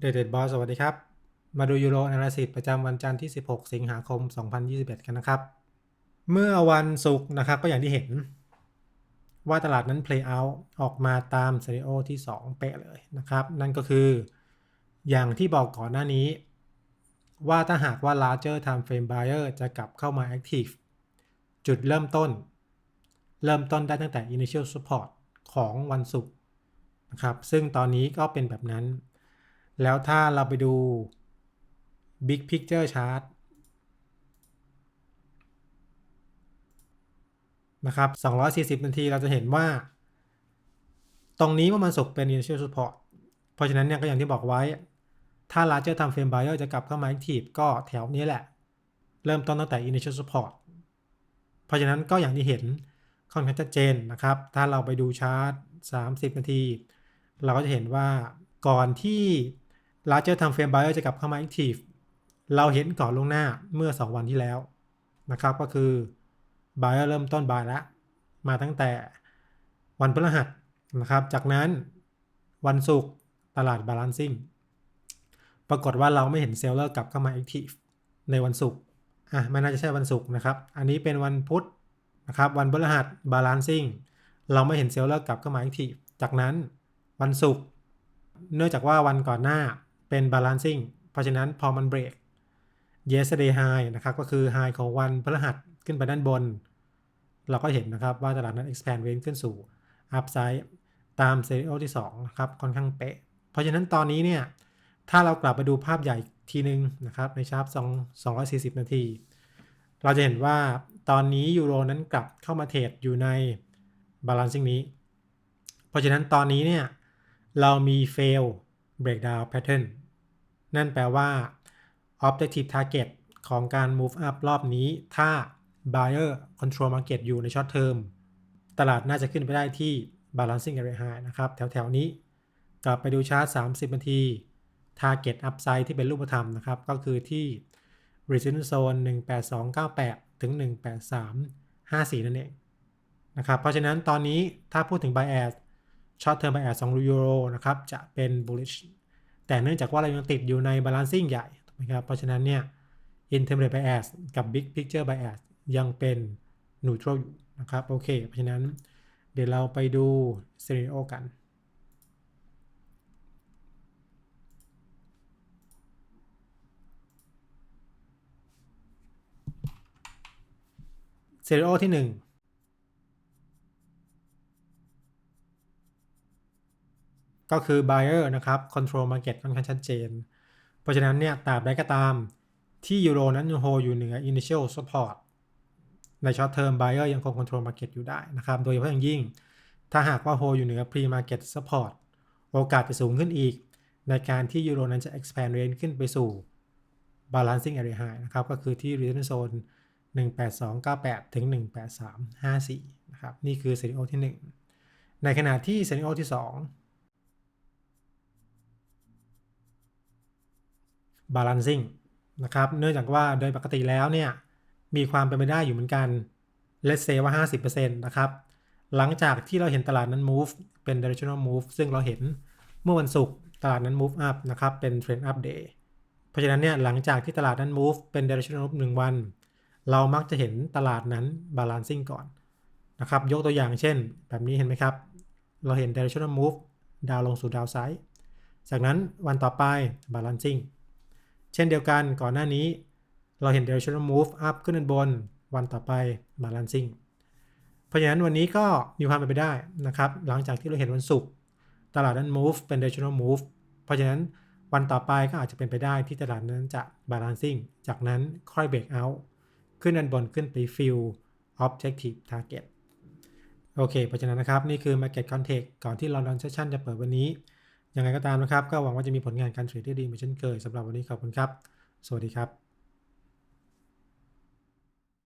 เดดเดดบอสสวัสดีครับ มาดูยูโรอนาลิซิสประจำวันจันทร์ที่ 16 สิงหาคม 2021 กันนะครับ เมื่อวันศุกร์นะครับก็อย่างที่เห็น ว่าตลาดนั้น play out ออกมาตามซีร r โอที่ 2 เป๊ะเลยนะครับ นั่นก็คืออย่างที่บอกก่อนหน้านี้ ว่าถ้าหากว่า larger time frame buyer จะกลับเข้ามา active จุดเริ่มต้น เริ่มต้นได้ตั้งแต่ initial support ของวันศุกร์นะครับซึ่งตอนนี้ก็เป็นแบบนั้น แล้วถ้าเราไปดู big picture chart นะครับ 240 นาทีเราจะเห็นว่า ตรงนี้ว่ามันสุกเป็น initial support เพราะฉะนั้นเนี่ยก็อย่างที่บอกไว้ ถ้า larger time frame buyer จะกลับเข้ามา active ก็แถวนี้แหละ เริ่มต้นตั้งแต่ initial support เพราะฉะนั้นก็อย่างที่เห็นค่อนข้างชัดเจนนะครับ ถ้าเราไปดูชาร์ต 30 นาที เราก็จะเห็นว่าก่อนที่ larger time frame buyer จะกลับเข้ามา active เราเห็นก่อนลงหน้าเมื่อ 2 วันที่แล้วนะครับ ก็คือ buyer เริ่มต้น buy แล้ว มาตั้งแต่วันพฤหัสนะครับ จากนั้นวันศุกร์ตลาด balancing ปรากฏว่าเราไม่เห็นเซลเลอร์กลับเข้ามา active ในวันศุกร์อะไม่น่าจะใช่วันศุกร์นะครับ อันนี้เป็นวันพุธนะครับ วันพฤหัส balancing เราไม่เห็นเซลเลอร์กลับเข้ามา active จากนั้นวันศุกร์เนื่องจากว่าวันก่อนหน้า เป็น balancing เพราะฉะนั้นพอมันเบรก yesterday high นะครับก็คือ high ของวันพฤหัสขึ้นไปด้านบน เราก็เห็นนะครับว่าตลาดนั้น expand range ขึ้นสู่ upside ตาม s ซ n a r i o ที่2นะครับค่อนข้างเป๊ะ เพราะฉะนั้นตอนนี้เนี่ยถ้าเรากลับไปดูภาพใหญ่ทีนึงนะครับในชาร์ป2 240 นาที เราจะเห็นว่าตอนนี้ยูโรนั้นกลับเข้ามาเทรดอยู่ใน balancing นี้ เพราะฉะนั้นตอนนี้เนี่ยเรามี fail breakdown pattern นั่นแปลว่า objective target ของการ move up รอบนี้ถ้า buyer control market อยู่ใน short term ตลาดน่าจะขึ้นไปได้ที่ balancing area high นะครับแถวๆนี้ กลับไปดูชาร์ต 30 นาที target upside ที่เป็นรูปธรรมนะครับ ก็คือที่ resistance zone 18298 ถึง 18354 นั่นเองนะครับ เพราะฉะนั้นตอนนี้ถ้าพูดถึง bias short term bias 2ยูโรนะครับ จะเป็น bullish แต่เนื่องจากว่าเรายังติดอยู่ใน balancing ใหญ่นะครับเพราะฉะนั้นเนี่ย intermediate bias กับ big picture bias ยังเป็น neutral อยู่นะครับโอเคเพราะฉะนั้นเดี๋ยวเราไปดู scenario กัน scenario ที่ 1 ก็คือ buyer นะครับ control market ค่อนข้างชัดเจน เพราะฉะนั้นเนี่ยตราบใดก็ตามที่ยูโรนั้นยังโฮอยู่เหนือ initial support ใน short term buyer ยังคง control market อยู่ได้นะครับ โดยเฉพาะอย่างยิ่ง ถ้าหากว่าโฮอยู่เหนือ pre market support โอกาสจะสูงขึ้นอีก ในการที่ยูโรนั้นจะ expand range ขึ้นไปสู่ balancing area high นะครับ ก็คือที่ resistance zone 18298 ถึง 18354 นะครับ นี่คือ scenario ที่ 1 ในขณะที่ scenario ที่ 2 balancing นะครับเนื่องจากว่าโดยปกติแล้วเนี่ยมีความเป็นไปได้อยู่เหมือนกัน let's say ว่า 50%นะครับ หลังจากที่เราเห็นตลาดนั้น move เป็น directional move ซึ่งเราเห็นเมื่อวันศุกร์ตลาดนั้น move up นะครับ เป็น trend up day เพราะฉะนั้นเนี่ยหลังจากที่ตลาดนั้น move เป็น directional move 1 วัน เรามักจะเห็นตลาดนั้น balancing ก่อนนะครับ ยกตัวอย่างเช่น แบบนี้เห็นไหมครับ เราเห็น directional move ดาวลงสู่ดาวไซด์จากนั้นวันต่อไป balancing เช่นเดียวกันก่อนหน้านี้ เราเห็น directional move up ขึ้นด้านบน วันต่อไป balancing เพราะฉะนั้นวันนี้ก็มีความเป็นไปได้นะครับ หลังจากที่เราเห็นวันศุกร์ตลาดนั้น move เป็น directional move เพราะฉะนั้นวันต่อไปก็อาจจะเป็นไปได้ที่ตลาดนั้นจะ balancing จากนั้นค่อย break out ขึ้นด้านบนขึ้นไป fill objective target โอเค เพราะฉะนั้นนะครับ นี่คือ market context ก่อนที่ London session จะเปิดวันนี้ ยังไงก็ตามนะครับ ก็หวังว่าจะมีผลงานการเทรดที่ดีเหมือนเช่นเคยสำหรับวันนี้ขอบคุณครับ สวัสดีครับ